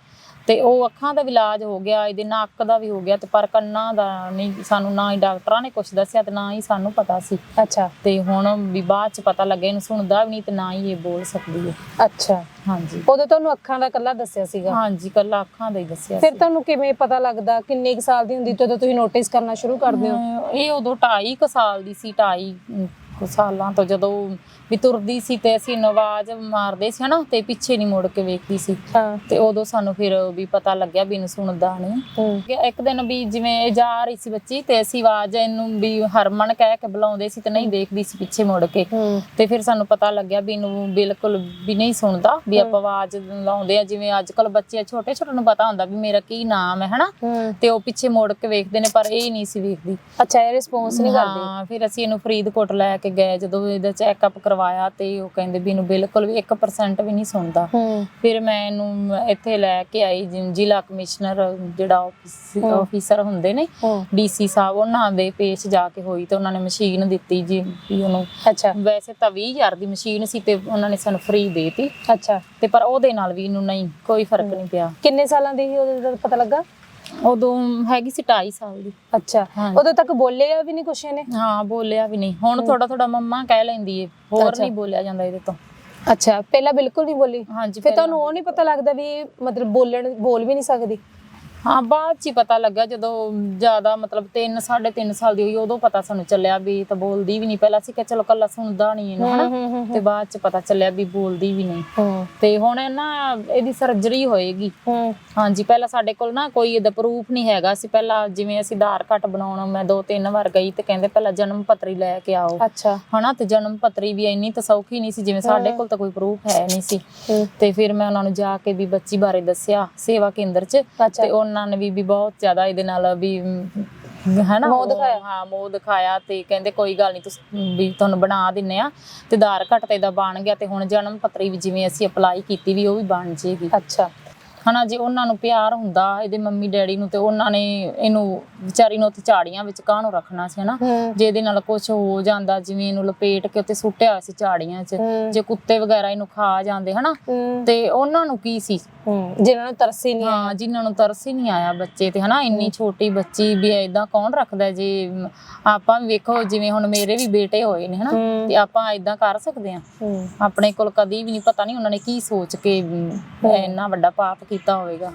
ਤੇ ਉਹ ਅੱਖਾਂ ਦਾ ਇਲਾਜ ਹੋ ਗਿਆ ਇਹਦੇ ਨੱਕ ਦਾ ਵੀ ਹੋ ਗਿਆ ਤੇ ਪਰ ਕੰਨਾਂ ਦਾ ਨਹੀਂ ਸਾਨੂੰ ਨਾ ਹੀ ਡਾਕਟਰਾਂ ਨੇ ਕੁਝ ਦੱਸਿਆ ਤੇ ਨਾ ਹੀ ਸਾਨੂੰ ਪਤਾ ਸੀ। ਅੱਛਾ। ਤੇ ਹੁਣ ਵੀ ਬਾਅਦ ਚ ਪਤਾ ਲੱਗਿਆ ਇਹਨੂੰ ਸੁਣਦਾ ਵੀ ਨਹੀਂ ਤੇ ਨਾ ਹੀ ਇਹ ਬੋਲ ਸਕਦੀ ਹੈ। ਅੱਛਾ। ਹਾਂਜੀ। ਉਦੋਂ ਤੁਹਾਨੂੰ ਅੱਖਾਂ ਦਾ ਕੱਲਾ ਦੱਸਿਆ ਸੀਗਾ? ਹਾਂਜੀ ਕੱਲਾ ਅੱਖਾਂ ਦਾ ਹੀ ਦੱਸਿਆ ਫਿਰ ਤੁਹਾਨੂੰ ਕਿਵੇਂ ਪਤਾ ਲੱਗਦਾ ਕਿੰਨੇ ਕੁ ਸਾਲ ਦੀ ਹੁੰਦੀ ਜਦੋਂ ਤੁਸੀਂ ਨੋਟਿਸ ਕਰਨਾ ਸ਼ੁਰੂ ਕਰਦੇ ਹੋ? ਇਹ ਉਦੋਂ 2.5 ਕੁ ਸਾਲ ਦੀ ਸੀ 2.5 ਕੁ ਸਾਲਾਂ ਤੋਂ ਜਦੋਂ ਵੀ ਤੁਰਦੀ ਸੀ ਤੇ ਅਸੀਂ ਇਹਨੂੰ ਆਵਾਜ਼ ਮਾਰਦੇ ਸੀ ਹਨਾ ਤੇ ਪਿੱਛੇ ਨਹੀਂ ਮੁੜ ਕੇ ਵੇਖਦੀ ਸੀ। ਹਾਂ। ਤੇ ਉਦੋਂ ਸਾਨੂੰ ਫਿਰ ਵੀ ਪਤਾ ਲੱਗਿਆ ਵੀ ਇਹਨੂੰ ਸੁਣਦਾ ਨਹੀਂ। ਇੱਕ ਦਿਨ ਵੀ ਜਿਵੇਂ ਇਹ ਜਾ ਰਹੀ ਸੀ ਬੱਚੀ ਤੇ ਅਸੀਂ ਆਵਾਜ਼ ਇਹਨੂੰ ਵੀ ਹਰਮਨ ਕਹਿ ਕੇ ਬੁਲਾਉਂਦੇ ਸੀ ਤੇ ਨਹੀਂ ਦੇਖਦੀ ਸੀ ਪਿੱਛੇ ਮੁੜ ਕੇ। ਤੇ ਫਿਰ ਸਾਨੂੰ ਪਤਾ ਲੱਗਿਆ ਵੀ ਇਹਨੂੰ ਬਿਲਕੁਲ ਵੀ ਨਹੀਂ ਸੁਣਦਾ ਵੀ ਆਪਾਂ ਆਵਾਜ਼ ਲਾਉਂਦੇ ਆ। ਜਿਵੇਂ ਅੱਜ ਕੱਲ ਬੱਚੇ ਛੋਟੇ ਛੋਟੇ ਨੂੰ ਪਤਾ ਹੁੰਦਾ ਵੀ ਮੇਰਾ ਕੀ ਨਾਮ ਹੈ ਹਨਾ? ਤੇ ਉਹ ਪਿੱਛੇ ਮੁੜ ਕੇ ਵੇਖਦੇ ਨੇ ਪਰ ਇਹ ਨਹੀਂ ਸੀ ਵੇਖਦੀ। ਅੱਛਾ ਇਹ ਰਿਸਪੌਂਸ ਨਹੀਂ ਕਰਦੀ? ਹਾਂ ਫਿਰ ਅਸੀਂ ਇਹਨੂੰ ਫਰੀਦਕੋਟ ਲੈ ਕੇ ਗਏ ਜਦੋਂ ਇਹਦਾ ਚੈੱਕਅਪ ਕਰਵਾ ਕਰਵਾਇਆ ਤੇ ਉਹ ਕਹਿੰਦੇ ਵੀ ਇਹਨੂੰ ਬਿਲਕੁਲ ਵੀ 1% ਵੀ ਨਹੀਂ ਸੁਣਦਾ। ਫਿਰ ਮੈਂ ਇਹਨੂੰ ਇੱਥੇ ਲੈ ਕੇ ਆਈ ਜ਼ਿਲ੍ਹਾ ਕਮਿਸ਼ਨਰ ਜਿਹੜਾ ਆਫਿਸ- ਆਫੀਸਰ ਹੁੰਦੇ ਨੇ ਡੀਸੀ ਸਾਹਿਬ ਉਹਨਾਂ ਦੇ ਪੇਸ਼ ਜਾ ਕੇ ਹੋਈ ਤੇ ਉਹਨਾਂ ਨੇ ਮਸ਼ੀਨ ਦਿੱਤੀ ਜੀ ਵੀ ਉਹਨੂੰ ਅੱਛਾ। ਵੈਸੇ ਤਾਂ 20000 ਦੀ ਮਸ਼ੀਨ ਸੀ ਤੇ ਉਹਨਾਂ ਨੇ ਸਾਨੂੰ ਫ੍ਰੀ ਦੇਤੀ। ਅੱਛਾ। ਤੇ ਪਰ ਉਹਦੇ ਨਾਲ ਵੀ ਇਹਨੂੰ ਨਹੀਂ ਕੋਈ ਫ਼ਰਕ ਨਹੀਂ ਪਿਆ। ਕਿੰਨੇ ਸਾਲਾਂ ਦੀ ਸੀ ਉਦੋਂ ਜਦ ਪਤਾ ਲੱਗਾ? ਉਦੋਂ ਹੈਗੀ ਸੀ 2.5 ਸਾਲ ਦੀ। ਅੱਛਾ। ਉਦੋਂ ਤੱਕ ਬੋਲਿਆ ਵੀ ਨਹੀਂ ਕੁਛ ਇਹਨੇ? ਹਾਂ ਬੋਲਿਆ ਵੀ ਨਹੀਂ। ਹੁਣ ਥੋੜਾ ਥੋੜਾ ਮੰਮਾ ਕਹਿ ਲੈਂਦੀ ਏ ਹੋਰ ਅੱਛਾ। ਨਹੀਂ ਬੋਲਿਆ ਜਾਂਦਾ ਇਹਦੇ ਤੋਂ। ਅੱਛਾ ਪਹਿਲਾਂ ਬਿਲਕੁਲ ਨਹੀਂ ਬੋਲੀ। ਹਾਂਜੀ ਫਿਰ ਤੁਹਾਨੂੰ ਉਹ ਨਹੀਂ ਪਤਾ ਲੱਗਦਾ ਵੀ ਮਤਲਬ ਬੋਲਣ ਬੋਲ ਵੀ ਨਹੀਂ ਸਕਦੀ? ਹਾਂ ਬਾਅਦ ਚ ਹੀ ਪਤਾ ਲੱਗਾ ਜਦੋਂ ਜ਼ਿਆਦਾ ਮਤਲਬ 3 3.5 ਸਾਲ ਦੀ ਹੋਈ ਉਦੋਂ ਪਤਾ ਸਾਨੂੰ ਚੱਲਿਆ ਵੀ ਤਾਂ ਬੋਲਦੀ ਵੀ ਨਹੀਂ। ਪਹਿਲਾਂ ਸੀ ਕਿ ਚਲੋ ਕੱਲਾ ਸੁਣਦਾ ਨਹੀਂ ਇਹਨੂੰ ਹਨਾ? ਤੇ ਬਾਅਦ ਚ ਪਤਾ ਚੱਲਿਆ ਵੀ ਬੋਲਦੀ ਵੀ ਨਹੀਂ। ਤੇ ਹੁਣ ਨਾ ਇਹਦੀ ਸਰਜਰੀ ਹੋਏਗੀ। ਹਾਂਜੀ ਪਹਿਲਾਂ ਸਾਡੇ ਕੋਲ ਨਾ ਕੋਈ ਇਹਦਾ ਪ੍ਰੂਫ ਨਹੀਂ ਹੈਗਾ। ਸੀ ਪਹਿਲਾਂ ਜਿਵੇਂ ਅਸੀਂ ਆਧਾਰ ਕਾਰਡ ਬਣਾਉਣ ਮੈਂ ਦੋ ਤਿੰਨ ਵਾਰ ਗਈ ਤੇ ਕਹਿੰਦੇ ਪਹਿਲਾਂ ਜਨਮ ਪੱਤਰੀ ਲੈ ਕੇ ਆਓ। ਅੱਛਾ। ਹਨਾ ਤੇ ਜਨਮ ਪੱਤਰੀ ਵੀ ਇੰਨੀ ਤਾਂ ਸੌਖੀ ਨਹੀਂ ਸੀ ਜਿਵੇਂ ਸਾਡੇ ਕੋਲ ਤਾਂ ਕੋਈ ਪ੍ਰੂਫ ਹੈ ਨਹੀਂ ਸੀ। ਤੇ ਫਿਰ ਮੈਂ ਉਹਨਾਂ ਨੂੰ ਜਾ ਕੇ ਵੀ ਬੱਚੀ ਬਾਰੇ ਦੱਸਿਆ ਸੇਵਾ ਕੇਂਦਰ 'ਚ। ਤੇ ਉਹਨਾਂ ਨੇ ਵੀ ਵੀ ਬਹੁਤ ਜ਼ਿਆਦਾ ਇਹਦੇ ਨਾਲ ਵੀ ਹਨਾ ਮੋਹ ਦਿਖਾਇਆ। ਹਾਂ ਮੋਹ ਦਿਖਾਇਆ ਤੇ ਕਹਿੰਦੇ ਕੋਈ ਗੱਲ ਨਹੀਂ ਤੁਸੀਂ ਵੀ ਤੁਹਾਨੂੰ ਬਣਾ ਦਿੰਨੇ ਆ। ਤੇ ਆਧਾਰ ਕਾਰਡ ਤੇ ਦਾ ਬਣ ਗਿਆ ਤੇ ਹੁਣ ਜਨਮ ਪੱਤਰੀ ਵੀ ਜਿਵੇਂ ਅਸੀਂ ਅਪਲਾਈ ਕੀਤੀ ਵੀ ਉਹ ਵੀ ਬਣ ਜੇਗੀ। ਅੱਛਾ। ਹਨਾ ਜੇ ਉਹਨਾਂ ਨੂੰ ਪਿਆਰ ਹੁੰਦਾ ਇਹਦੇ ਮੰਮੀ ਡੈਡੀ ਨੂੰ ਤੇ ਉਹਨਾਂ ਨੇ ਇਹਨੂੰ ਵਿਚਾਰੀ ਨੂੰ ਉੱਥੇ ਝਾੜੀਆਂ ਵਿੱਚ ਕਾਹਨੂੰ ਰੱਖਣਾ ਸੀ ਹਨਾ? ਜੇ ਇਹਦੇ ਨਾਲ ਕੁਝ ਹੋ ਜਾਂਦਾ ਜਿਵੇਂ ਇਹਨੂੰ ਲਪੇਟ ਕੇ ਉੱਤੇ ਸੁੱਟਿਆ ਹੋਇਆ ਸੀ ਝਾੜੀਆਂ 'ਚ। ਜੇ ਕੁੱਤੇ ਵਗੈਰਾ ਇਹਨੂੰ ਖਾ ਜਾਂਦੇ ਹਨਾ? ਤੇ ਉਹਨਾਂ ਨੂੰ ਕੀ ਸੀ? ਜਿਨ੍ਹਾਂ ਨੂੰ ਤਰਸ ਹੀ ਨਹੀਂ ਹਾਂ ਜਿਨ੍ਹਾਂ ਨੂੰ ਤਰਸ ਹੀ ਨਹੀਂ ਆਇਆ ਬੱਚੇ ਤੇ ਹਨਾ? ਇੰਨੀ ਛੋਟੀ ਬੱਚੀ ਵੀ ਏਦਾਂ ਕੌਣ ਰੱਖਦਾ ਜੇ? ਆਪਾਂ ਵੀ ਵੇਖੋ ਜਿਵੇਂ ਹੁਣ ਮੇਰੇ ਵੀ ਬੇਟੇ ਹੋਏ ਨੇ ਹਨਾ। ਤੇ ਆਪਾਂ ਏਦਾਂ ਕਰ ਸਕਦੇ ਆ। ਆਪਣੇ ਕੋਲ ਕਦੀ ਵੀ ਨਹੀਂ ਪਤਾ ਨਹੀਂ ਉਹਨਾਂ ਨੇ ਕੀ ਸੋਚ ਕੇ ਇੰਨਾ ਵੱਡਾ ਪਾਪ ਕੀਤਾ ਹੋਵੇਗਾ।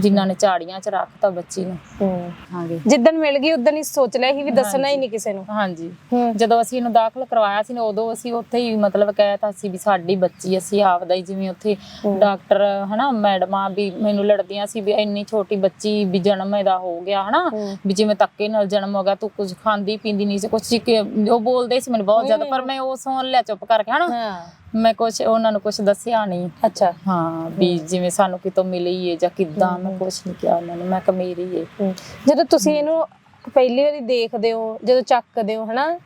ਜਿਨ੍ਹਾਂ ਨੇ ਝਾੜੀਆਂ 'ਚ ਰੱਖਤਾ ਬੱਚੀ ਨੂੰ। ਹੂੰ। ਹਾਂਜੀ। ਜਿੱਦਣ ਮਿਲ ਗਈ ਉਦੋਂ ਹੀ ਸੋਚ ਲਿਆ ਸੀ ਵੀ ਦੱਸਣਾ ਹੀ ਨਹੀਂ ਕਿਸੇ ਨੂੰ। ਹਾਂਜੀ। ਜਦੋਂ ਅਸੀਂ ਇਹਨੂੰ ਦਾਖਲ ਕਰਵਾਇਆ ਸੀ ਨਾ ਉਦੋਂ ਅਸੀਂ ਉੱਥੇ ਹੀ ਮਤਲਬ ਕਹਿਤਾ ਸੀ ਵੀ ਸਾਡੀ ਬੱਚੀ ਅਸੀਂ ਆਪਦਾ ਹੀ ਜਿਵੇਂ ਉੱਥੇ ਡਾਕਟਰ ਹਨਾ ਮੈਡਮਾਂ ਵੀ ਮੈਨੂੰ ਲੜਦੀਆਂ ਸੀ ਵੀ ਇੰਨੀ ਛੋਟੀ ਬੱਚੀ ਵੀ ਜਨਮ ਇਹਦਾ ਹੋ ਗਿਆ ਹਨਾ। ਵੀ ਜਿਵੇਂ ਧੱਕੇ ਨਾਲ ਜਨਮ ਹੋ ਗਿਆ ਤੂੰ ਕੁਝ ਖਾਂਦੀ ਪੀਂਦੀ ਨਹੀਂ ਸੀ ਕੁਝ ਉਹ ਬੋਲਦੇ ਸੀ ਮੈਨੂੰ ਬਹੁਤ ਜ਼ਿਆਦਾ ਪਰ ਮੈਂ ਉਹ ਸੁਣ ਲਿਆ ਚੁੱਪ ਕਰਕੇ ਹਨਾ। ਮੈਂ ਕੁਝ ਉਹਨਾਂ ਨੂੰ ਕੁਝ ਦੱਸਿਆ ਨਹੀਂ। ਅੱਛਾ। ਹਾਂ ਵੀ ਜਿਵੇਂ ਸਾਨੂੰ ਕਿਤੋਂ ਮਿਲੀ ਏ ਜਾਂ ਕਿੱਦਾਂ ਮੈਂ ਕੁਝ ਨਹੀਂ ਕਿਹਾ ਉਹਨਾਂ ਨੂੰ ਮੈਂ ਕਿਹਾ ਮੇਰੀ ਏ। ਜਦੋਂ ਤੁਸੀਂ ਇਹਨੂੰ ਪਹਿਲੀ ਵਾਰੀ ਦੇਖਦੇ ਹੋ ਜਦੋਂ ਚੱਕਦੇ ਹੋ ਹਨਾ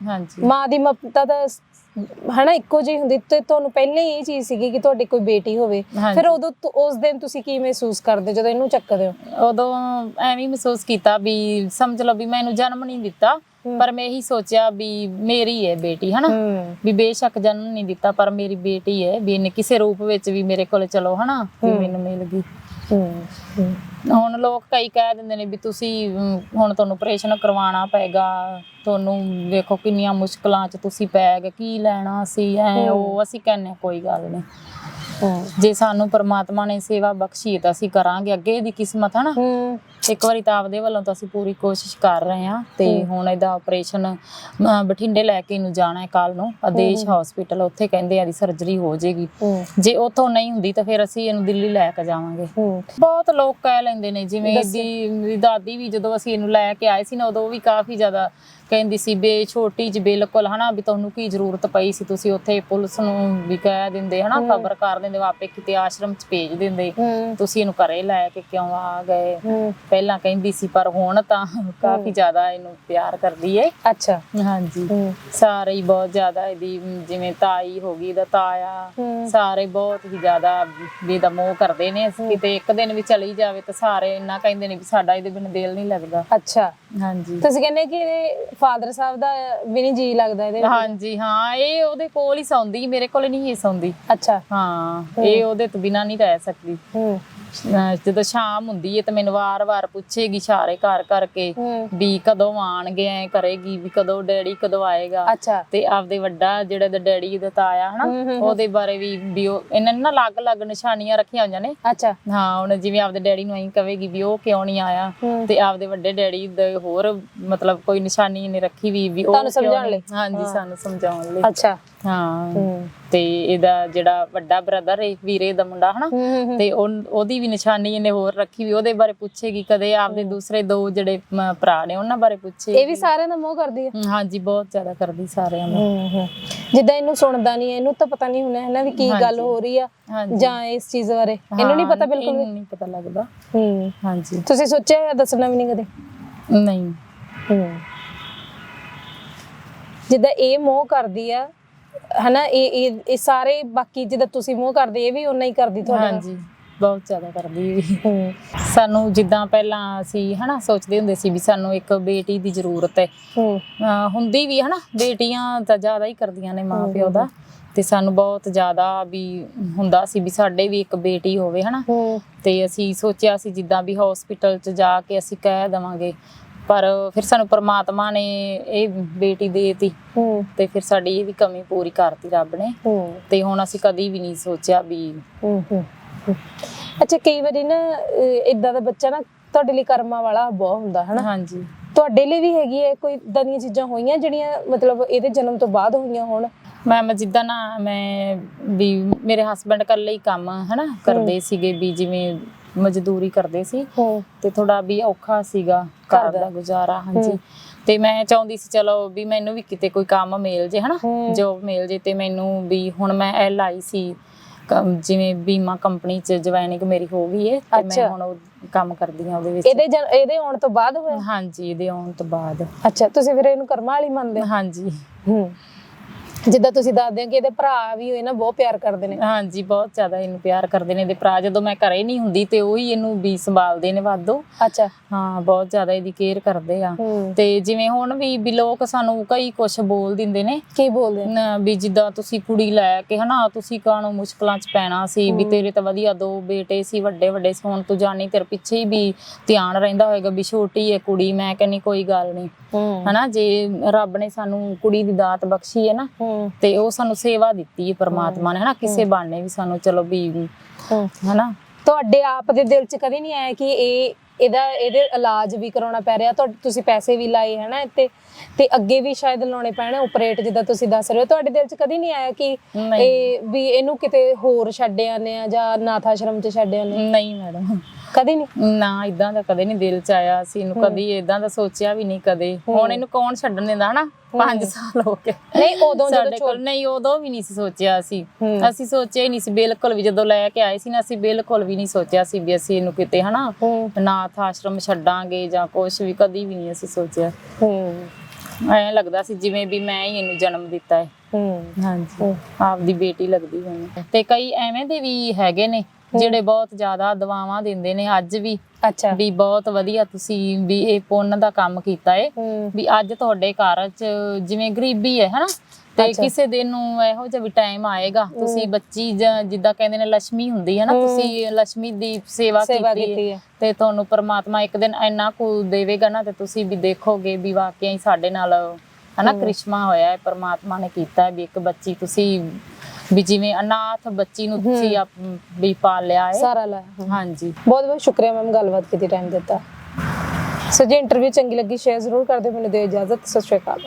ਮਾਂ ਦੀ ਮਮਤਾ ਸ- ਹਨਾ ਇੱਕੋ ਜਿਹੀ ਹੁੰਦੀ। ਤੇ ਤੁਹਾਨੂੰ ਪਹਿਲਾਂ ਹੀ ਇਹ ਚੀਜ਼ ਸੀਗੀ ਕਿ ਤੁਹਾਡੀ ਕੋਈ ਬੇਟੀ ਹੋਵੇ। ਹਾਂਜੀ। ਫਿਰ ਉਦੋਂ ਤੁ- ਉਸ ਦਿਨ ਤੁਸੀਂ ਕੀ ਮਹਿਸੂਸ ਕਰਦੇ ਜਦੋਂ ਇਹਨੂੰ ਚੱਕਦੇ ਹੋ? ਉਦੋਂ ਐਵੇਂ ਹੀ ਮਹਿਸੂਸ ਕੀਤਾ ਵੀ ਸਮਝ ਲਓ ਵੀ ਮੈਨੂੰ ਜਨਮ ਨਹੀਂ ਦਿੱਤਾ ਪਰ ਮੈਂ ਇਹੀ ਸੋਚਿਆ ਵੀ ਮੇਰੀ ਹੈ ਬੇਟੀ ਹਨਾ। ਹੂੰ। ਵੀ ਬੇਸ਼ੱਕ ਜਨਮ ਨਹੀਂ ਦਿੱਤਾ ਪਰ ਮੇਰੀ ਬੇਟੀ ਹੈ ਵੀ ਇਹਨੇ ਕਿਸੇ ਰੂਪ ਵਿੱਚ ਵੀ ਮੇਰੇ ਕੋਲ ਚਲੋ ਹਨਾ ਵੀ ਮੈਨੂੰ ਮਿਲ ਗਈ। ਹੂੰ। ਹੁਣ ਲੋਕ ਕਈ ਕਹਿ ਦਿੰਦੇ ਨੇ ਵੀ ਤੁਸੀਂ ਅਮ, ਹੁਣ ਤੁਹਾਨੂੰ ਆਪਰੇਸ਼ਨ ਕਰਵਾਉਣਾ ਪਏਗਾ ਤੁਹਾਨੂੰ ਵੇਖੋ ਕਿੰਨੀਆਂ ਮੁਸ਼ਕਲਾਂ 'ਚ ਤੁਸੀਂ ਪੈ ਗਏ ਕੀ ਲੈਣਾ ਸੀ ਐ ਉਹ ਅਸੀਂ ਕਹਿੰਨੇ ਕੋਈ ਗੱਲ ਨਹੀਂ। ਜੇ ਸਾਨੂੰ ਪਰਮਾਤਮਾ ਨੇ ਸੇਵਾ ਬਖਸ਼ੀ ਤਾਂ ਅਸੀਂ ਕਰਾਂਗੇ ਅੱਗੇ ਦੀ ਕਿਸਮਤ ਹਨਾ ਹੂੰ। ਇੱਕ ਵਾਰੀ ਤਾਂ ਆਪਦੇ ਵੱਲੋਂ ਤਾਂ ਅਸੀਂ ਪੂਰੀ ਕੋਸ਼ਿਸ਼ ਕਰ ਰਹੇ ਹਾਂ ਤੇ ਹੁਣ ਇਹਦਾ ਆਪਰੇਸ਼ਨ ਬਠਿੰਡੇ ਲੈ ਕੇ ਇਹਨੂੰ ਜਾਣਾ ਹੈ ਕੱਲ ਨੂੰ। ਆਦੇਸ਼ ਹਸਪੀਟਲ ਉੱਥੇ ਕਹਿੰਦੇ ਆ ਦੀ ਸਰਜਰੀ ਹੋ ਜਾਏਗੀ। ਹੂੰ। ਜੇ ਉੱਥੋਂ ਨਹੀਂ ਹੁੰਦੀ ਤਾਂ ਫਿਰ ਅਸੀਂ ਇਹਨੂੰ ਦਿੱਲੀ ਲੈ ਕੇ ਜਾਵਾਂਗੇ। ਬਹੁਤ ਲੋਕ ਕਹਿ ਲੈਂਦੇ ਨੇ ਜਿਵੇਂ ਮੇਰੀ ਦਾਦੀ ਵੀ ਜਦੋਂ ਅਸੀਂ ਇਹਨੂੰ ਲੈ ਕੇ ਆਏ ਸੀ ਨਾ ਉਦੋਂ ਵੀ ਕਾਫੀ ਜ਼ਿਆਦਾ ਕਹਿੰਦੀ ਸੀ ਬੇ ਛੋਟੀ ਜਿਹੀ ਬਿਲਕੁਲ ਹਨਾ ਵੀ ਤੁਹਾਨੂੰ ਕੀ ਜ਼ਰੂਰਤ ਪਈ ਸੀ ਤੁਸੀਂ ਉੱਥੇ ਪੁਲਿਸ ਨੂੰ ਵੀ ਕਹਿ ਦਿੰਦੇ ਹਨਾ ਖਬਰ ਕਰ ਦਿੰਦੇ ਆਪੇ ਕਿਤੇ ਆਸ਼ਰਮ 'ਚ ਭੇਜ ਦਿੰਦੇ ਤੁਸੀਂ ਇਹਨੂੰ ਘਰੇ ਲੈ ਕੇ ਕਿਉਂ ਆ ਗਏ? ਪਹਿਲਾਂ ਕਹਿੰਦੀ ਸੀ ਪਰ ਹੁਣ ਤਾਂ ਕਾਫੀ ਜ਼ਿਆਦਾ ਇਹਨੂੰ ਪਿਆਰ ਕਰਦੀ ਏ। ਅੱਛਾ। ਹਾਂਜੀ। ਸਾਰੇ ਹੀ ਬਹੁਤ ਜ਼ਿਆਦਾ ਇਹਦੀ ਜਿਵੇਂ ਤਾਈ ਹੋ ਗਈ ਦਾ ਤਾਇਆ ਸਾਰੇ ਬਹੁਤ ਹੀ ਜ਼ਿਆਦਾ ਵੀ ਦਾ ਮੋਹ ਕਰਦੇ ਨੇ। ਕਿਤੇ ਇੱਕ ਦਿਨ ਵੀ ਚਲੀ ਜਾਵੇ ਤਾਂ ਸਾਰੇ ਇੰਨਾ ਕਹਿੰਦੇ ਨੇ ਵੀ ਸਾਡਾ ਇਹਦੇ ਬਿਨ ਦਿਲ ਨਹੀਂ ਲੱਗਦਾ। ਅੱਛਾ। ਹਾਂਜੀ। ਤੁਸੀਂ ਕਹਿੰਦੇ ਕਿ ਇਹਦੇ ਫਾਦਰ ਸਾਹਿਬ ਦਾ ਵੀ ਨਹੀਂ ਜੀ ਲੱਗਦਾ ਇਹਦੇ ਹਾਂਜੀ ਹਾਂ ਇਹ ਉਹਦੇ ਕੋਲ ਹੀ ਸੌਂਦੀ ਮੇਰੇ ਕੋਲ ਨਹੀਂ ਇਹ ਸੌਂਦੀ। ਅੱਛਾ। ਹਾਂ। ਇਹ ਉਹਦੇ ਤੋਂ ਬਿਨਾ ਨਹੀਂ ਰਹਿ ਸਕਦੀ। ਹੂੰ। ਜਦੋਂ ਸ਼ਾਮ ਹੁੰਦੀ ਹੈ ਤਾਂ ਮੈਨੂੰ ਵਾਰ-ਵਾਰ ਪੁੱਛੇਗੀ ਇਸ਼ਾਰੇ ਕਰ ਕਰਕੇ ਵੀ ਕਦੋਂ ਆਣਗੇ ਐ ਕਰੇਗੀ ਵੀ ਕਦੋਂ ਡੈਡੀ ਕਦੋਂ ਆਏਗਾ। ਤੇ ਆਪਦੇ ਵੱਡਾ ਜਿਹੜਾ ਦਾ ਡੈਡੀ ਦਾ ਤਾਇਆ ਹਨਾ ਉਹਦੇ ਬਾਰੇ ਵੀ ਇਹਨਾਂ ਨੇ ਨਾ ਅਲੱਗ-ਅਲੱਗ ਨਿਸ਼ਾਨੀਆਂ ਰੱਖੀਆਂ ਹੋਈਆਂ ਨੇ। ਅੱਛਾ। ਹਾਂ ਹੁਣ ਜਿਵੇਂ ਆਪਦੇ ਡੈਡੀ ਨੂੰ ਐਂ ਕਵੇਗੀ ਵੀ ਉਹ ਕਿਉਂ ਨਹੀਂ ਆਇਆ ਤੇ ਆਪਦੇ ਵੱਡੇ ਡੈਡੀ ਦੇ ਹੋਰ ਮਤਲਬ ਕੋਈ ਨਿਸ਼ਾਨੀ ਨਹੀਂ ਰੱਖੀ ਵੀ ਵੀ ਉਹ ਤੁਹਾਨੂੰ ਸਮਝਾਉਣ ਲਈ? ਹਾਂਜੀ ਸਾਨੂੰ ਸਮਝਾਉਣ ਲਈ। ਅੱਛਾ। ਹਾਂ। ਹੂੰ। ਤੇ ਇਹਦਾ ਜਿਹੜਾ ਵੱਡਾ ਬ੍ਰਦਰ ਹੈ ਵੀਰੇ ਦਾ ਮੁੰਡਾ ਹਨਾ? ਹੂੰ ਹੂੰ ਤੇ ਉਹ- ਉਹਦੀ ਵੀ ਨਿਸ਼ਾਨੀ ਇਹਨੇ ਹੋਰ ਰੱਖੀ ਵੀ ਉਹਦੇ ਬਾਰੇ ਪੁੱਛੇਗੀ ਕਦੇ ਆਪਦੇ ਦੂਸਰੇ ਦੋ ਜਿਹੜੇ ਭਰਾ ਨੇ ਉਹਨਾਂ ਬਾਰੇ ਪੁੱਛੇ ਇਹ ਵੀ ਸਾਰਿਆਂ ਦਾ ਮੋਹ ਕਰਦੀ ਹੈ ਹਾਂਜੀ ਬਹੁਤ ਜ਼ਿਆਦਾ ਕਰਦੀ ਸਾਰਿਆਂ ਨੂੰ ਹੂੰ ਹੂੰ। ਜਿੱਦਾਂ ਇਹਨੂੰ ਸੁਣਦਾ ਨਹੀਂ ਇਹਨੂੰ ਤਾਂ ਪਤਾ ਨਹੀਂ ਹੋਣਾ ਹੈ ਨਾ ਵੀ ਕੀ ਗੱਲ ਹੋ ਰਹੀ ਆ ਹਾਂਜੀ। ਜਾਂ ਇਸ ਚੀਜ਼ ਬਾਰੇ। ਇਹਨੂੰ ਨਹੀਂ ਪਤਾ ਬਿਲਕੁਲ ਵੀ। ਨਹੀਂ ਪਤਾ ਲੱਗਦਾ। ਹੂੰ। ਹਾਂਜੀ। ਤੁਸੀਂ ਸੋਚਿਆ ਹੋਇਆ ਦੱਸਣਾ ਵੀ ਨਹੀਂ ਕਦੇ? ਨਹੀਂ। ਹੂੰ। ਜਿੱਦਾਂ ਇਹ ਮੋਹ ਕਰਦੀ ਆ ਹਨਾ ਇਹ ਇਹ ਇਹ ਸਾਰੇ ਬਾਕੀ ਜਿੱਦਾਂ ਤੁਸੀਂ ਮੂੰਹ ਕਰਦੇ ਇਹ ਵੀ ਓਨਾ ਹੀ ਕਰਦੀ ਤੁਹਾਡੇ ਨਾਲ। ਹਾਂਜੀ ਬਹੁਤ ਜ਼ਿਆਦਾ ਕਰਦੀ ਹੂੰ ਸਾਨੂੰ ਜਿੱਦਾਂ ਪਹਿਲਾਂ ਅਸੀਂ ਹਨਾ ਸੋਚਦੇ ਹੁੰਦੇ ਸੀ ਵੀ ਸਾਨੂੰ ਇੱਕ ਬੇਟੀ ਦੀ ਜ਼ਰੂਰਤ ਹੈ। ਹੂੰ। ਅਹ ਹੁੰਦੀ ਵੀ ਹਨਾ ਬੇਟੀਆਂ ਤਾਂ ਜ਼ਿਆਦਾ ਹੀ ਕਰਦੀਆਂ ਨੇ ਮਾਂ ਪਿਓ ਦਾ। ਤੇ ਸਾਨੂੰ ਬਹੁਤ ਜ਼ਿਆਦਾ ਵੀ ਹੁੰਦਾ ਸੀ ਵੀ ਸਾਡੇ ਵੀ ਇੱਕ ਬੇਟੀ ਹੋਵੇ ਹਨਾ। ਹੂੰ। ਤੇ ਅਸੀਂ ਸੋਚਿਆ ਸੀ ਜਿੱਦਾਂ ਵੀ ਹਸਪੀਟਲ 'ਚ ਜਾ ਕੇ ਅਸੀਂ ਕਹਿ ਦਵਾਂਗੇ ਪਰ ਫਿਰ ਸਾਨੂੰ ਪ੍ਰਮਾਤਮਾ ਨੇ ਇਹ ਬੇਟੀ ਦੇਤੀ ਤੇ ਫਿਰ ਸਾਡੀ ਇਹ ਵੀ ਕਮੀ ਪੂਰੀ ਕਰਤੀ ਰੱਬ ਨੇ। ਤੇ ਹੁਣ ਅਸੀਂ ਕਦੀ ਵੀ ਨਹੀਂ ਸੋਚਿਆ ਵੀ। ਅੱਛਾ ਕਈ ਵਾਰੀ ਨਾ ਇਦਾਂ ਦਾ ਬੱਚਾ ਨਾ ਤੁਹਾਡੇ ਲਈ ਕਰਮਾਂ ਵਾਲਾ ਬਹੁਤ ਹੁੰਦਾ ਹਨਾ? ਹਾਂਜੀ। ਤੁਹਾਡੇ ਲਈ ਵੀ ਹੈਗੀ ਹੈ ਕੋਈ ਇਦਾਂ ਦੀਆਂ ਚੀਜ਼ਾਂ ਹੋਈਆਂ ਜਿਹੜੀਆਂ ਮਤਲਬ ਇਹਦੇ ਜਨਮ ਤੋਂ ਬਾਅਦ ਹੋਈਆਂ ਹੋਣ? ਮੈਂ ਜਿੱਦਾਂ ਨਾ ਮੈਂ ਵੀ ਮੇਰੇ ਹਸਬੰਡ ਇਕੱਲੇ ਹੀ ਕੰਮ ਹਨਾ ਕਰਦੇ ਸੀਗੇ ਵੀ ਜਿਵੇਂ ਮਜ਼ਦੂਰੀ ਕਰਦੇ ਸੀ ਹੂੰ। ਤੇ ਥੋੜਾ ਵੀ ਔਖਾ ਸੀਗਾ ਘਰ ਦਾ ਗੁਜ਼ਾਰਾ ਹਾਂਜੀ। ਤੇ ਮੈਂ ਚਾਹੁੰਦੀ ਸੀ ਚਲੋ ਵੀ ਮੈਨੂੰ ਵੀ ਕਿਤੇ ਕੋਈ ਕੰਮ ਮਿਲ ਜੇ ਹਨਾ। ਜੋਬ ਮਿਲ ਜੇ ਤੇ ਮੈਨੂੰ ਵੀ ਹੁਣ ਮੈਂ ਐਲ ਆਈ ਸੀ। ਜਿਵੇਂ ਬੀਮਾ ਕੰਪਨੀ ਚ ਜੁਆਇਨਿੰਗ ਮੇਰੀ ਹੋ ਗਈ ਹੈ ਤੇ। ਮੈਂ ਹੁਣ ਉਹ ਕੰਮ ਕਰਦੀ ਹਾਂ ਉਹਦੇ ਵਿੱਚ। ਇਹਦੇ ਇਹਦੇ ਆਉਣ ਤੋਂ ਬਾਅਦ ਹੋਇਆ? ਹਾਂਜੀ ਇਹਦੇ ਆਉਣ ਤੋਂ ਬਾਅਦ। ਅੱਛਾ ਤੁਸੀਂ ਫਿਰ ਇਹਨੂੰ ਕਰਮਾਂ ਵਾਲੀ ਮੰਨਦੇ ਹਾਂਜੀ। ਹੂੰ। ਜਿੱਦਾਂ ਤੁਸੀਂ ਦੱਸਦੇ ਹੋ ਕਿ ਇਹਦੇ ਭਰਾ ਵੀ ਹੋਏ ਨਾ ਬਹੁਤ ਪਿਆਰ ਕਰਦੇ ਨੇ। ਹਾਂਜੀ ਬਹੁਤ ਜ਼ਿਆਦਾ ਇਹਨੂੰ ਪਿਆਰ ਕਰਦੇ ਨੇ ਇਹਦੇ ਭਰਾ। ਜਦੋਂ ਮੈਂ ਘਰੇ ਨਹੀਂ ਹੁੰਦੀ ਤੇ ਉਹ ਹੀ ਇਹਨੂੰ ਵੀ ਸੰਭਾਲਦੇ ਨੇ ਵਾਧੂ। ਅੱਛਾ। ਹਾਂ ਬਹੁਤ ਜ਼ਿਆਦਾ ਇਹਦੀ ਕੇਅਰ ਕਰਦੇ ਆ। ਤੇ ਜਿਵੇਂ ਹੁਣ ਵੀ ਵੀ ਲੋਕ ਸਾਨੂੰ ਕਈ ਕੁਝ ਬੋਲ ਦਿੰਦੇ ਨੇ। ਕੀ ਬੋਲਦੇ ਵੀ ਜਿੱਦਾਂ ਤੁਸੀਂ ਕੁੜੀ ਲੈ ਕੇ ਹਨਾ ਤੁਸੀਂ ਕਾਹਨੂੰ ਮੁਸ਼ਕਲਾਂ 'ਚ ਪੈਣਾ ਸੀ? ਵੀ ਤੇਰੇ ਤਾਂ ਵਧੀਆ ਦੋ ਬੇਟੇ ਸੀ ਵੱਡੇ ਵੱਡੇ ਸੀ ਹੁਣ ਤੂੰ ਜਾਣੀ ਤੇਰੇ ਪਿੱਛੇ ਹੀ ਵੀ ਧਿਆਨ ਰਹਿੰਦਾ ਹੋਏਗਾ ਵੀ ਛੋਟੀ ਹੈ ਕੁੜੀ ਮੈਂ ਕਹਿੰਨੀ ਕੋਈ ਗੱਲ ਨਹੀਂ ਹਨਾ ਜੇ ਰੱਬ ਨੇ ਸਾਨੂੰ ਕੁੜੀ ਦੀ ਦਾਤ ਬਖਸ਼ੀ ਹੈ ਨਾ ਤੇ ਉਹ ਸਾਨੂੰ ਸੇਵਾ ਦਿੱਤੀ ਹੈ ਪਰਮਾਤਮਾ ਨੇ ਹਨਾ? ਕਿਸੇ ਬਾਣੇ ਵੀ ਸਾਨੂੰ ਚਲੋ ਵੀ ਹਨਾ? ਤੁਹਾਡੇ ਆਪ ਦੇ ਦਿਲ 'ਚ ਕਦੇ ਨਹੀਂ ਆਇਆ ਕਿ ਇਹ ਇਹਦਾ ਇਹਦੇ ਇਲਾਜ ਵੀ ਕਰਾਉਣਾ ਪੈ ਰਿਹਾ? ਤੁਹਾ- ਤੁਸੀਂ ਪੈਸੇ ਵੀ ਲਾਏ ਹਨਾ ਤੇ ਤੇ ਅੱਗੇ ਵੀ ਸ਼ਾਇਦ ਲਾਉਣੇ ਪੈਣੇ ਆਪਰੇਟ ਜਿੱਦਾਂ ਤੁਸੀਂ ਦੱਸ ਰਹੇ ਹੋ। ਤੁਹਾਡੇ ਦਿਲ 'ਚ ਕਦੀ ਨਹੀਂ ਆਇਆ ਕਿ ਇਹ ਵੀ ਇਹਨੂੰ ਕਿਤੇ ਹੋਰ ਛੱਡ ਆਨੇ ਆ ਜਾਂ ਅਨਾਥ ਆਸ਼ਰਮ 'ਚ ਛੱਡ ਆਨੇ ਨਹੀਂ ਮੈਡਮ। ਕਦੀ ਨਹੀਂ ਨਾ ਇਦਾਂ ਦਾ ਕਦੇ ਨਹੀਂ ਦਿਲ ਚ ਆਇਆ। ਸੀ ਇਹਨੂੰ ਕਦੀ ਇਦਾਂ ਦਾ ਸੋਚਿਆ ਵੀ ਨਹੀਂ ਕਦੇ। ਹੁਣ ਇਹਨੂੰ ਕੌਣ ਛੱਡਣ ਦਿੰਦਾ ਹਨਾ? 5 ਸਾਲ ਹੋ ਗਏ। ਨਹੀਂ ਉਦੋਂ ਜਦੋਂ ਕੋਲ ਨਹੀਂ ਉਦੋਂ ਵੀ ਨਹੀਂ ਸੀ ਸੋਚਿਆ ਹੂੰ। ਅਸੀਂ ਸੋਚਿਆ ਹੀ ਨਹੀਂ ਸੀ ਬਿਲਕੁਲ ਵੀ ਜਦੋਂ ਲੈ ਕੇ ਆਏ ਸੀ ਨਾ ਅਸੀਂ ਬਿਲਕੁਲ ਵੀ ਨਹੀਂ ਸੋਚਿਆ ਸੀ ਵੀ ਅਸੀਂ ਇਹਨੂੰ ਕਿਤੇ ਹਨਾ? ਹੂੰ। ਅਨਾਥ ਆਸ਼ਰਮ ਛੱਡਾਂਗੇ ਜਾਂ ਕੁਝ ਵੀ ਕਦੀ ਵੀ ਨਹੀਂ ਅਸੀਂ ਸੋਚਿਆ। ਹੂੰ। ਐਂ ਲੱਗਦਾ ਸੀ ਜਿਵੇਂ ਵੀ ਮੈਂ ਹੀ ਇਹਨੂੰ ਜਨਮ ਦਿੱਤਾ ਹੈ। ਹੂੰ। ਹਾਂਜੀ। ਆਪਦੀ ਬੇਟੀ ਲੱਗਦੀ ਮੈਨੂੰ ਤੇ ਕਈ ਐਵੇਂ ਦੇ ਵੀ ਹੈਗੇ ਨੇ ਜਿਹੜੇ ਬਹੁਤ ਜ਼ਿਆਦਾ ਦਵਾਵਾਂ ਦਿੰਦੇ ਨੇ ਅੱਜ ਵੀ। ਅੱਛਾ। ਵੀ ਬਹੁਤ ਵਧੀਆ ਤੁਸੀਂ ਵੀ ਇਹ ਪੁੰਨ ਦਾ ਕੰਮ ਕੀਤਾ ਏ। ਵੀ ਅੱਜ ਤੁਹਾਡੇ ਘਰ 'ਚ ਜਿਵੇਂ ਗਰੀਬੀ ਹੈ ਹਨਾ? ਤੇ ਕਿਸੇ ਦਿਨ ਨੂੰ ਇਹੋ ਜਿਹਾ ਵੀ ਟਾਈਮ ਆਏਗਾ। ਤੁਸੀਂ ਬੱਚੀ ਜਿੱਦਾਂ ਕਹਿੰਦੇ ਨੇ ਲక్ష్ਮੀ ਹੁੰਦੀ ਹੈ ਨਾ ਤੁਸੀਂ ਲక్ష్ਮੀ ਦੀ ਸੇਵਾ ਕੀਤੀ ਤੇ ਤੁਹਾਨੂੰ ਪਰਮਾਤਮਾ ਇੱਕ ਦਿਨ ਇੰਨਾ ਕੁ ਦੇਵੇਗਾ ਨਾ ਤੇ ਤੁਸੀਂ ਵੀ ਦੇਖੋਗੇ ਵੀ ਵਾਕਿਆ ਹੀ ਸਾਡੇ ਨਾਲ ਹਨਾ ਕ੍ਰਿਸ਼ਮਾ ਹੋਇਆ ਹੈ ਪਰਮਾਤਮਾ ਨੇ ਕੀਤਾ ਵੀ ਇੱਕ ਬੱਚੀ ਤੁਸੀਂ ਵੀ ਜਿਵੇਂ ਅਨਾਥ ਬੱਚੀ ਨੂੰ ਤੁਸੀਂ ਆਪ ਵੀ ਪਾਲਿਆ ਹੈ। ਸਾਰਾ ਲਾਇਆ ਹਾਂਜੀ। ਬਹੁਤ ਬਹੁਤ ਸ਼ੁਕਰੀਆ ਮੈਮ ਗੱਲਬਾਤ ਕੀਤੀ ਟਾਈਮ ਦਿੱਤਾ। ਸੋ ਜੇ ਇੰਟਰਵਿਊ ਚੰਗੀ ਲੱਗੀ ਸ਼ੇਅਰ ਜ਼ਰੂਰ ਕਰ ਦਿਓ ਮੈਨੂੰ ਦਿਓ ਇਜਾਜ਼ਤ। ਸਤਿ ਸ਼੍ਰੀ ਅਕਾਲ।